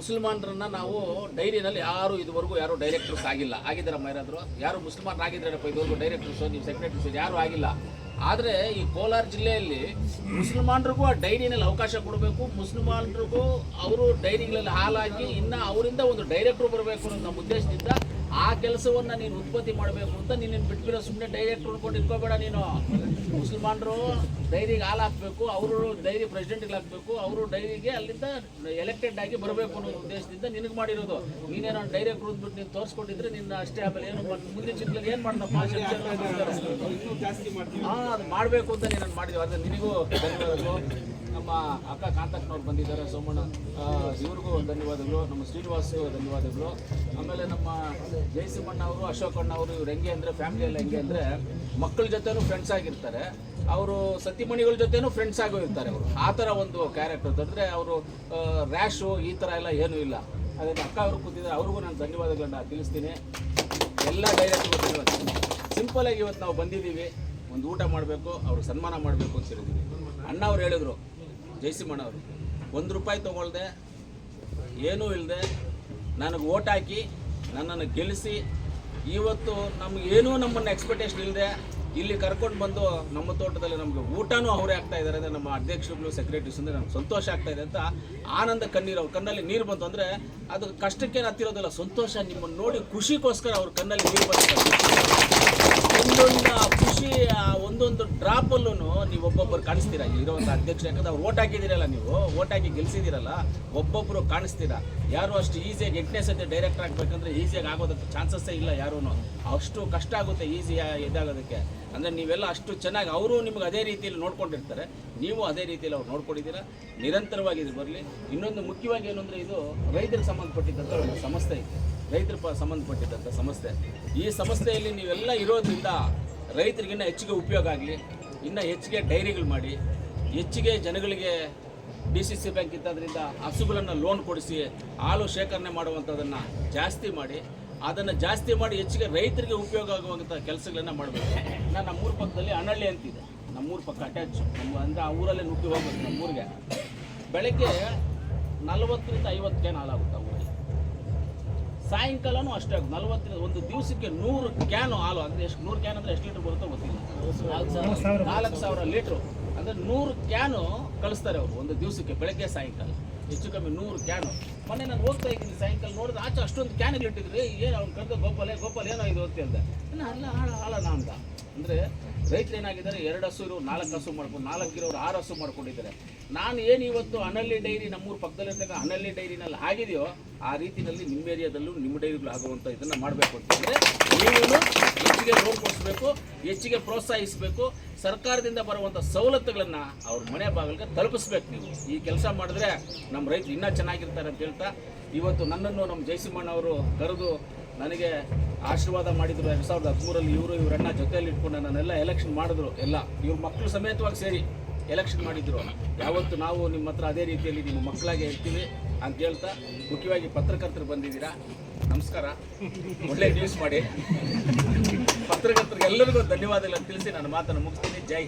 ಮುಸಲ್ಮಾನರನ್ನ ನಾವು ಡೈರಿನಲ್ಲಿ ಯಾರು ಇದುವರೆಗೂ ಯಾರು ಡೈರೆಕ್ಟರ್ಸ್ ಆಗಿಲ್ಲ. ಆಗಿದ್ದಾರಮ್ಮ ಯಾರಾದ್ರು ಯಾರು ಮುಸಲ್ಮಾನ್ ಆಗಿದ್ದಾರಪ್ಪ ಇದುವರೆಗೂ ಡೈರೆಕ್ಟರ್ಸ್ ನೀವು ಸೆಕ್ರೆಟರೀಸ್ ಯಾರು ಆಗಿಲ್ಲ. ಆದರೆ ಈ ಕೋಲಾರ ಜಿಲ್ಲೆಯಲ್ಲಿ ಮುಸಲ್ಮಾನರಿಗೂ ಆ ಡೈರಿನಲ್ಲಿ ಅವಕಾಶ ಕೊಡಬೇಕು, ಮುಸಲ್ಮಾನರಿಗೂ ಅವರು ಡೈರಿಗಳಲ್ಲಿ ಹಾಲಾಕಿ ಇನ್ನು ಅವರಿಂದ ಒಂದು ಡೈರೆಕ್ಟ್ರು ಬರಬೇಕು ಅನ್ನೋ ನಮ್ಮ ಉದ್ದೇಶದಿಂದ ಆ ಕೆಲಸವನ್ನ ನೀನು ಉತ್ಪತ್ತಿ ಮಾಡಬೇಕು ಅಂತ ನೀನು ಬಿಟ್ಬಿರೋ ಸುಮ್ಮನೆ ಡೈರೆಕ್ಟ್ ಉಳ್ಕೊಂಡು ಇಟ್ಕೋಬೇಡ ನೀನು. ಮುಸಲ್ಮಾನರು ಡೈರಿಗೆ ಹಾಲು ಹಾಕಬೇಕು ಅವರು ಡೈರಿ ಪ್ರೆಸಿಡೆಂಟ್ಗೆ ಹಾಕಬೇಕು ಅವರು ಡೈರಿಗೆ ಅಲ್ಲಿಂದ ಎಲೆಕ್ಟೆಡ್ ಆಗಿ ಬರಬೇಕು ಅನ್ನೋ ಉದ್ದೇಶದಿಂದ ನಿನಗೆ ಮಾಡಿರೋದು. ನೀನೇನೋ ಡೈರೆಕ್ಟ್ ಉಳಿದ್ಬಿಟ್ಟು ನೀನು ತೋರಿಸ್ಕೊಂಡಿದ್ರೆ ನಿನ್ನ ಅಷ್ಟೇ ಆಮೇಲೆ ಏನು ಮುಂದಿನ ಚಿತ್ರದಲ್ಲಿ ಏನು ಮಾಡ್ತಾ ಹಾಂ ಅದು ಮಾಡಬೇಕು ಅಂತ ನೀನು ಮಾಡಿದ್ವಿ ಅದು ನಿನಗೂ ಧನ್ಯವಾದಗಳು. ನಮ್ಮ ಅಕ್ಕ ಕಾಂತಕ್ನವ್ರು ಬಂದಿದ್ದಾರೆ, ಸೋಮಣ್ಣ. ಇವ್ರಿಗೂ ಧನ್ಯವಾದಗಳು, ನಮ್ಮ ಶ್ರೀನಿವಾಸ್ ಧನ್ಯವಾದಗಳು. ಆಮೇಲೆ ನಮ್ಮ ಜಯಸಿಂಹಣ್ಣ ಅವರು ಅಶೋಕಣ್ಣ ಅವರು, ಇವ್ರು ಹೆಂಗೆ ಅಂದರೆ ಫ್ಯಾಮಿಲಿಯಲ್ಲಿ ಹೆಂಗೆ ಅಂದರೆ ಮಕ್ಕಳ ಜೊತೆನೂ ಫ್ರೆಂಡ್ಸ್ ಆಗಿರ್ತಾರೆ. ಅವರು ಸತಿಮಣಿಗಳ ಜೊತೆನೂ ಫ್ರೆಂಡ್ಸ್ ಆಗೋ ಇರ್ತಾರೆ ಅವರು. ಆ ಥರ ಒಂದು ಕ್ಯಾರೆಕ್ಟರ್ ಅಂದರೆ ಅವರು ರ್ಯಾಶು ಈ ಥರ ಎಲ್ಲ ಏನೂ ಇಲ್ಲ. ಅದಕ್ಕೆ ಅಕ್ಕ ಅವರು ಕೂತಿದ್ದಾರೆ, ಅವ್ರಿಗೂ ನಾನು ಧನ್ಯವಾದಗಳನ್ನ ತಿಳಿಸ್ತೀನಿ. ಎಲ್ಲ ಡೈರೆಕ್ಟ್ಗೂ ಧನ್ಯವಾದ ಸಿಂಪಲ್ ಆಗಿ ಇವತ್ತು ನಾವು ಬಂದಿದ್ದೀವಿ. ಒಂದು ಊಟ ಮಾಡಬೇಕು, ಅವ್ರಿಗೆ ಸನ್ಮಾನ ಮಾಡಬೇಕು ಅಂತ ಹೇಳಿದ್ದೀವಿ. ಅಣ್ಣ ಅವ್ರು ಹೇಳಿದ್ರು ಜಯಸಿಂಹಣ್ಣ ಅವರು. ಒಂದು ರೂಪಾಯಿ ತೊಗೊಳ್ದೆ, ಏನೂ ಇಲ್ಲದೆ ನನಗೆ ಓಟ್ ಹಾಕಿ ನನ್ನನ್ನು ಗೆಲ್ಲಿಸಿ ಇವತ್ತು ನಮ್ಗೆ ಏನೂ ನಮ್ಮನ್ನು ಎಕ್ಸ್ಪೆಕ್ಟೇಷನ್ ಇಲ್ಲದೆ ಇಲ್ಲಿ ಕರ್ಕೊಂಡು ಬಂದು ನಮ್ಮ ತೋಟದಲ್ಲಿ ನಮಗೆ ಊಟನೂ ಅವರೇ ಆಗ್ತಾ ಇದ್ದಾರೆ ಅಂದರೆ ನಮ್ಮ ಅಧ್ಯಕ್ಷರುಗಳು ಸೆಕ್ರೆಟರೀಸ್ ಅಂದರೆ ನಮ್ಗೆ ಸಂತೋಷ ಆಗ್ತಾ ಇದೆ ಅಂತ ಆನಂದ ಕಣ್ಣೀರು ಅವ್ರ ಕಣ್ಣಲ್ಲಿ ನೀರು ಬಂತು ಅಂದರೆ ಅದು ಕಷ್ಟಕ್ಕೆ ಹತ್ತಿರೋದಿಲ್ಲ, ಸಂತೋಷ ನಿಮ್ಮನ್ನು ನೋಡಿ ಖುಷಿಗೋಸ್ಕರ ಅವ್ರ ಕಣ್ಣಲ್ಲಿ ನೀರು ಆ ಒಂದೊಂದು ಡ್ರಾಪಲ್ಲೂ ನೀವು ಒಬ್ಬೊಬ್ಬರು ಕಾಣಿಸ್ತೀರಾ? ಇರುವಂಥ ಅಧ್ಯಕ್ಷ ಯಾಕಂದ್ರೆ ಅವ್ರು ಓಟ್ ಹಾಕಿದ್ದೀರಲ್ಲ ನೀವು? ಓಟ್ ಹಾಕಿ ಗೆಲ್ಸಿದ್ದೀರಲ್ಲ? ಒಬ್ಬೊಬ್ಬರು ಕಾಣಿಸ್ತೀರಾ? ಯಾರು ಅಷ್ಟು ಈಸಿಯಾಗಿ ಎಂಟನೇ ಸತಿ ಡೈರೆಕ್ಟರ್ ಆಗಬೇಕಂದ್ರೆ ಈಸಿಯಾಗಿ ಆಗೋದಕ್ಕೆ ಚಾನ್ಸಸ್ಸೇ ಇಲ್ಲ ಯಾರೂ ಅಷ್ಟು ಕಷ್ಟ ಆಗುತ್ತೆ ಈಸಿ ಇದಾಗೋದಕ್ಕೆ. ಅಂದರೆ ನೀವೆಲ್ಲ ಅಷ್ಟು ಚೆನ್ನಾಗಿ ಅವರು ನಿಮ್ಗೆ ಅದೇ ರೀತಿಯಲ್ಲಿ ನೋಡ್ಕೊಂಡಿರ್ತಾರೆ. ನೀವು ಅದೇ ರೀತಿಯಲ್ಲಿ ಅವ್ರು ನೋಡ್ಕೊಂಡಿದ್ದೀರಾ? ನಿರಂತರವಾಗಿ ಇದು ಬರಲಿ. ಇನ್ನೊಂದು ಮುಖ್ಯವಾಗಿ ಏನು ಅಂದರೆ ಇದು ರೈತರಿಗೆ ಸಂಬಂಧಪಟ್ಟಿದ್ದಂಥ ಒಂದು ಸಂಸ್ಥೆ ಇದೆ ರೈತರ ಸಂಬಂಧಪಟ್ಟಿದ್ದಂಥ ಸಂಸ್ಥೆ ಈ ಸಂಸ್ಥೆಯಲ್ಲಿ ನೀವೆಲ್ಲ ಇರೋದ್ರಿಂದ ರೈತರಿಗಿನ್ನ ಹೆಚ್ಚಿಗೆ ಉಪಯೋಗ ಆಗಲಿ, ಇನ್ನು ಹೆಚ್ಚಿಗೆ ಡೈರಿಗಳು ಮಾಡಿ, ಹೆಚ್ಚಿಗೆ ಜನಗಳಿಗೆ ಡಿ ಸಿ ಸಿ ಬ್ಯಾಂಕ್ ಇದ್ದದ್ರಿಂದ ಹಸುಗಳನ್ನು ಲೋನ್ ಕೊಡಿಸಿ, ಹಾಲು ಶೇಖರಣೆ ಮಾಡುವಂಥದ್ದನ್ನು ಜಾಸ್ತಿ ಮಾಡಿ, ಅದನ್ನು ಜಾಸ್ತಿ ಮಾಡಿ ಹೆಚ್ಚಿಗೆ ರೈತರಿಗೆ ಉಪಯೋಗ ಆಗುವಂಥ ಕೆಲಸಗಳನ್ನ ಮಾಡಬೇಕು. ನಾನು ನಮ್ಮೂರ ಪಕ್ಕದಲ್ಲಿ ಅನಳ್ಳಿ ಅಂತಿದೆ. ನಮ್ಮೂರ ಪಕ್ಕ ಅಟ್ಯಾಚ್ ನಮ್ಮ ಅಂದರೆ ಆ ಊರಲ್ಲೇ ನುಗ್ಗಿ ಹೋಗ್ಬೇಕು ನಮ್ಮೂರಿಗೆ. ಬೆಳಗ್ಗೆ ನಲವತ್ತರಿಂದ ಐವತ್ತು ಕ್ಯಾನ್ ಹಾಲಾಗುತ್ತೆ ಊರಲ್ಲಿ. ಸಾಯಂಕಾಲನೂ ಅಷ್ಟೇ ನಲವತ್ತರಿಂದ ಒಂದು ದಿವಸಕ್ಕೆ ನೂರು ಕ್ಯಾನು ಹಾಲು. ಅಂದರೆ ಎಷ್ಟು ನೂರು ಕ್ಯಾನ್ ಅಂದರೆ ಎಷ್ಟು ಲೀಟ್ರ್ ಬರುತ್ತೋ ಗೊತ್ತಿಲ್ಲ. ನಾಲ್ಕು ಸಾವಿರ. ಲೀಟ್ರು. ಅಂದರೆ ನೂರು ಕ್ಯಾನು ಕಳಿಸ್ತಾರೆ ಅವರು ಒಂದು ದಿವಸಕ್ಕೆ ಬೆಳಗ್ಗೆ ಸಾಯಂಕಾಲ. ಹೆಚ್ಚು ಕಮ್ಮಿ ನೂರು ಕ್ಯಾನು. ಮೊನ್ನೆ ನಾನು ಹೋಗ್ತಾ ಇದ್ದೀನಿ ಸಾಯಂಕಾಲ ನೋಡಿದ್ರೆ ಆಚೆ ಅಷ್ಟೊಂದು ಕ್ಯಾನಿಗೆ ಇಟ್ಟಿದ್ರಿ. ಏನು ಅವ್ನು ಕರೆದ ಗೋಪಾಲೆ ಗೋಪಾಲ್ ಏನೋ ಇದು ಅಂತ ಹೇಳ್ದೆ ನಾನು ಅಲ್ಲ ಹಾಳ ಹಾಳನ ಅಂತ ಅಂದರೆ ರೈತರು ಏನಾಗಿದ್ದಾರೆ, ಎರಡು ಹಸು ಇರೋ ನಾಲ್ಕು ಹಸು ಮಾಡ್ಕೊಂಡು ನಾಲ್ಕು ಇರೋರು ಆರು ಹಸು ಮಾಡ್ಕೊಂಡಿದ್ದಾರೆ. ನಾನು ಏನು ಇವತ್ತು ಅನಳ್ಳಿ ಡೈರಿ ನಮ್ಮೂರು ಪಕ್ಕದಲ್ಲಿರ್ತಕ್ಕ ಅನಳ್ಳಿ ಡೈರಿನಲ್ಲಿ ಆಗಿದೆಯೋ ಆ ರೀತಿಯಲ್ಲಿ ನಿಮ್ಮ ಏರಿಯಾದಲ್ಲೂ ನಿಮ್ಮ ಡೈರಿಗಳು ಆಗುವಂಥ ಇದನ್ನು ಮಾಡಬೇಕು ಅಂತಂದರೆ ನೀವು ಹೆಚ್ಚಿಗೆ ಲೋನ್ ಕೊಡಿಸ್ಬೇಕು, ಹೆಚ್ಚಿಗೆ ಪ್ರೋತ್ಸಾಹಿಸಬೇಕು, ಸರ್ಕಾರದಿಂದ ಬರುವಂಥ ಸವಲತ್ತುಗಳನ್ನು ಅವ್ರ ಮನೆ ಬಾಗಿಲಿಗೆ ತಲುಪಿಸ್ಬೇಕು ನೀವು. ಈ ಕೆಲಸ ಮಾಡಿದ್ರೆ ನಮ್ಮ ರೈತರು ಇನ್ನೂ ಚೆನ್ನಾಗಿರ್ತಾರೆ ಅಂತ ಹೇಳ್ತಾ, ಇವತ್ತು ನನ್ನನ್ನು ನಮ್ಮ ಜಯಸಿಂಹಣ್ಣ ಅವರು ಕರೆದು ನನಗೆ ಆಶೀರ್ವಾದ ಮಾಡಿದ್ರು ಎರಡು ಸಾವಿರದ ಹದಿಮೂರಲ್ಲಿ ಇವರು ಇವರನ್ನ ಜೊತೆಯಲ್ಲಿ ಇಟ್ಕೊಂಡು ನನ್ನೆಲ್ಲ ಎಲೆಕ್ಷನ್ ಮಾಡಿದ್ರು, ಎಲ್ಲ. ಇವ್ರ ಮಕ್ಕಳು ಸಮೇತವಾಗಿ ಸೇರಿ ಎಲೆಕ್ಷನ್ ಮಾಡಿದ್ರು. ಯಾವತ್ತು ನಾವು ನಿಮ್ಮ ಹತ್ರ ಅದೇ ರೀತಿಯಲ್ಲಿ ನಿಮ್ಮ ಮಕ್ಕಳಾಗೆ ಇರ್ತೀವಿ ಅಂತ ಹೇಳ್ತಾ ಮುಖ್ಯವಾಗಿ ಪತ್ರಕರ್ತರು ಬಂದಿದ್ದೀರಾ? ನಮಸ್ಕಾರ. ಒಳ್ಳೆ ನ್ಯೂಸ್ ಮಾಡಿ. ಪತ್ರಕರ್ತರಿಗೆ ಎಲ್ಲರಿಗೂ ಧನ್ಯವಾದಗಳನ್ನು ತಿಳಿಸಿ ನನ್ನ ಮಾತನ್ನು ಮುಗಿಸ್ತೀನಿ. ಜೈ